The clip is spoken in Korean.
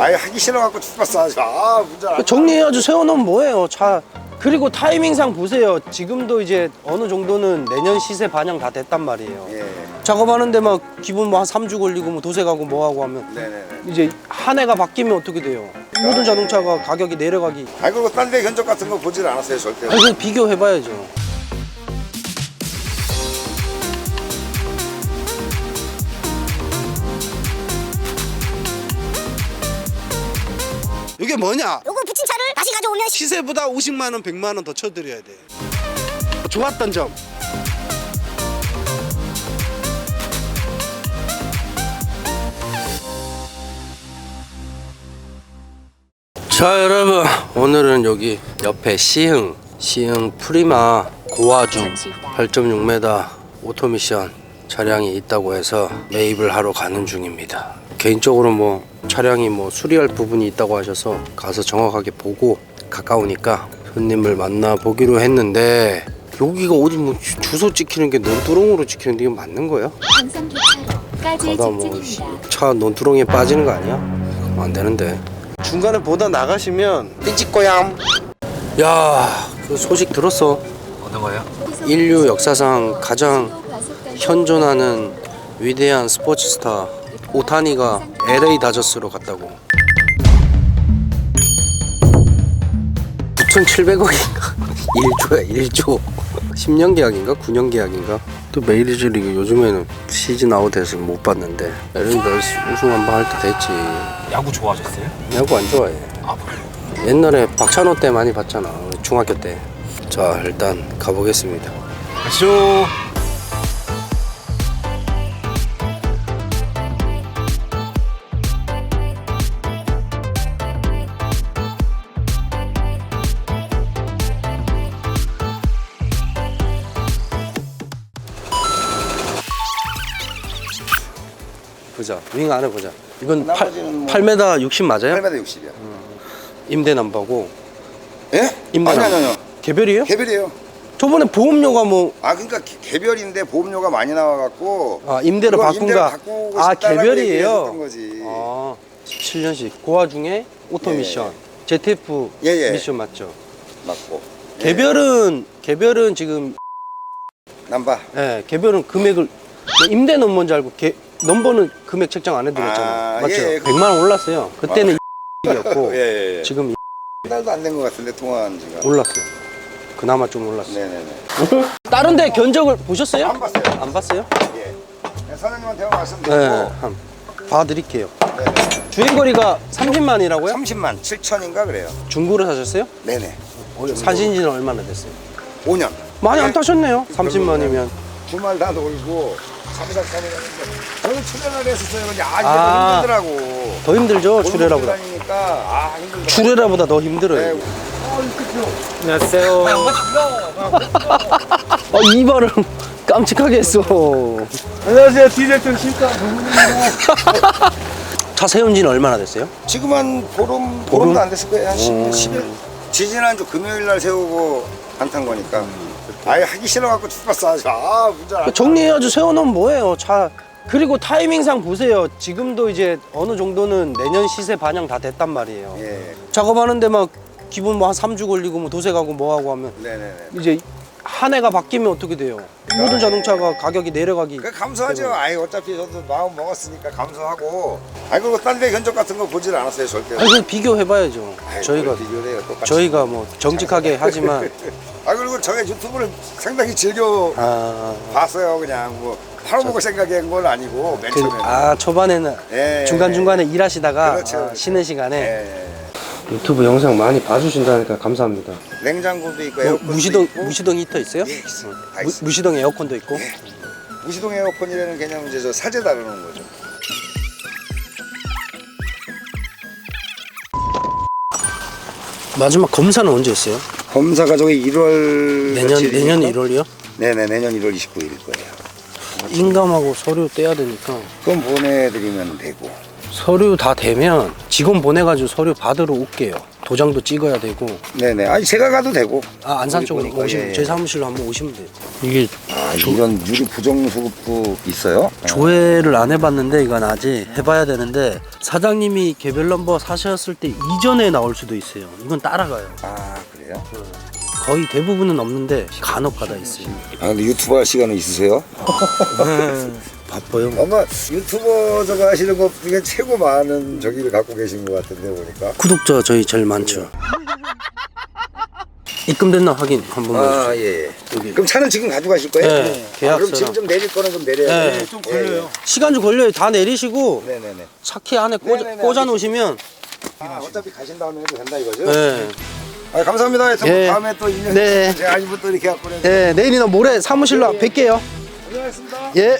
아예 하기 싫어갖고 죽었어. 아 운전 안. 정리해야죠. 세워놓으면 뭐해요. 차. 그리고 타이밍상 보세요. 지금도 이제 어느 정도는 내년 시세 반영 다 됐단 말이에요. 예. 작업하는데 막 기본 뭐한 3주 걸리고 뭐 도색 하고 뭐 하고 하면 네네네. 이제 한 해가 바뀌면 어떻게 돼요? 모든 자동차가 가격이 내려가기. 아니 그리고 딴 데 견적 같은 거 보질 않았어요 절대. 아니 그 비교해봐야죠. 이게 뭐냐? 요거 붙인 차를 다시 가져오면 시세보다 50만 원, 100만 원 더 쳐드려야 돼. 좋았던 점. 자 여러분 오늘은 여기 옆에 시흥 시흥 프리마 고화중 8.6m 오토미션 차량이 있다고 해서 매입을 하러 가는 중입니다 개인적으로 뭐 차량이 뭐 수리할 부분이 있다고 하셔서 가서 정확하게 보고 가까우니까 손님을 만나 보기로 했는데 여기가 어디 뭐 주- 주소 찍히는 게 논두렁으로 찍히는데 이거 맞는 거예요? 기차로까지 가다 뭐 직진입니다. 차 논두렁에 빠지는 거 아니야? 그럼 안 되는데. 중간에 보다 나가시면 삐찍거얌. 야, 그 소식 들었어? 어떤 거예요? 인류 역사상 가장 현존하는 위대한 스포츠 스타 오타니가 LA 다저스로 갔다고. 9,700억인가? 1조야, 1조. 10년 계약인가? 9년 계약인가? 또 메이저즈 리그 요즘에는 시즌 아웃해서 못 봤는데 에른더스 우승 한 번 할 때 됐지. 야구 좋아하셨어요? 야구 안 좋아해. 아 그래요? 옛날에 박찬호 때 많이 봤잖아. 중학교 때. 자, 일단 가보겠습니다. 가시죠. 보자. 윙 안에 보자. 이건 8, 나머지는 뭐- 8m 60 맞아요? 8m 60이야. 임대 넘버고. 예? 임대 아니 아니. 아니요. 개별이에요? 개별이에요. 저번에 보험료가 뭐 아 그러니까 개- 개별인데 보험료가 많이 나와갖고. 아, 임대로 그거 바꾼 임대로 거. 바꾸고 아, 싶다라고 개별이에요. 거지. 아, 17년씩 고아 중에 오토 예. 미션. ZF 예, 예. 미션 맞죠? 맞고. 예. 개별은 개별은 지금 남바. 예, 개별은 금액을 임대 넘버인 줄 알고 개, 넘버는 금액 책정 안 해드렸잖아. 아, 맞죠? 예, 예. 100만 원 올랐어요. 그때는 이었고 예, 예, 예. 지금 한 달도 안 된 것 같은데 통화한 지가. 올랐어요. 그나마 좀 올랐어요. 네네네. 다른 데 견적을 보셨어요? 안 봤어요. 안 봤어요? 예. 네, 사장님한테 말씀드리고. 네, 한 봐드릴게요. 주행거리가 30만이라고요? 30만 7천인가 그래요. 중고로 사셨어요? 네네. 사신 지는 얼마나 됐어요? 5년. 많이 안 네. 타셨네요. 30만이면. 주말 다 놀고 3, 4, 3일 했는데 저는 출연을 했었어요. 근데 아 이게 아. 더 힘들더라고. 더 힘들죠, 출애라보다. 다니니까 아 힘들더라고. 출애라보다 더 힘들어요. 네. 안녕하세요. 아, 이 말을 깜찍하게 했어. 안녕하세요. 디렉터 신사 차 세운 지는 얼마나 됐어요? 지금 한 보름, 보름? 보름도 안 됐을 거예요. 한 10, 음. 10일. 지지난주 금요일 날 세우고 안 탄 거니까. 아예 하기 싫어갖고 죽었어. 아, 운전 안 정리해야죠. 세워놓으면 뭐해요. 차. 그리고 타이밍상 보세요. 지금도 이제 어느 정도는 내년 시세 반영 다 됐단 말이에요. 예. 작업하는데 막 기본 뭐 한 3주 걸리고 뭐 도색하고 뭐 하고 하면 네네네. 이제 한 해가 바뀌면 어떻게 돼요? 모든 자동차가 가격이 내려가기. 그 감사하죠. 아예 어차피 저도 마음 먹었으니까 감사하고. 아니 그리고 딴 데 견적 같은 거 보질 않았어요. 절대. 아니, 그 비교해봐야죠. 아이, 저희가 뭘 비교를 해요. 똑같이. 저희가 뭐 정직하게 하지만 아 그리고 제가 유튜브를 상당히 즐겨 아, 봤어요. 그냥 뭐 팔아먹을 생각이 한건 아니고 맨 그, 처음에. 아 초반에는 예. 중간 중간에 일하시다가 그렇죠, 아, 그렇죠. 쉬는 시간에 예. 유튜브 영상 많이 봐주신다니까 감사합니다. 냉장고도 있고 뭐, 에어컨도 무시동 있고 무시동 히터 있어요? 예, 있어요. 다 무, 있어요. 무시동 에어컨도 있고. 무시동 에어컨이라는 개념은 이제 저 사제 다루는 거죠. 마지막 검사는 언제 했어요? 검사가 저기 1월 내년 내년 1월이요? 네네 내년 1월 29일일 거예요. 인감하고 서류 떼야 되니까 그럼 보내드리면 되고. 서류 다 되면 직원 보내가지고 서류 받으러 올게요. 도장도 찍어야 되고 네네. 아니 제가 가도 되고. 아 안산 쪽으로 보니까, 오시면 예, 예. 제 사무실로 한번 오시면 돼요. 이게 아 이런 유리 부정 수급도 있어요? 조회를 안 해봤는데 이건 아직 해봐야 되는데 사장님이 개별 넘버 사셨을 때 이전에 나올 수도 있어요. 이건 따라가요. 아 그래요? 거의 대부분은 없는데 간혹 가다 있어요. 아 근데 유튜브 할 시간은 있으세요? 바빠요. 아마 유튜버 저거 하시는 것 중에 최고 많은 저기를 갖고 계신 것 같은데 보니까. 구독자 저희 제일 많죠. 입금됐나 확인 한번 아 해주세요. 예. 여기. 그럼 차는 지금 가져가실 거예요? 네, 아, 그럼 계약서랑. 지금 좀 내릴 거는 좀 내려야 네, 돼요. 좀 걸려요. 시간 좀 걸려요. 다 내리시고 네네네. 차키 안에 꽂아, 네네네, 꽂아 놓으시면 아, 어차피 가신 다음에 해도 된다 이거죠? 네. 아, 감사합니다. 하여튼 예. 다음에 또 인연 네. 제가 아니면 또 이렇게 갖고. 네, 내일이나 모레 사무실로 뵐게요. 고생하셨습니다. 예.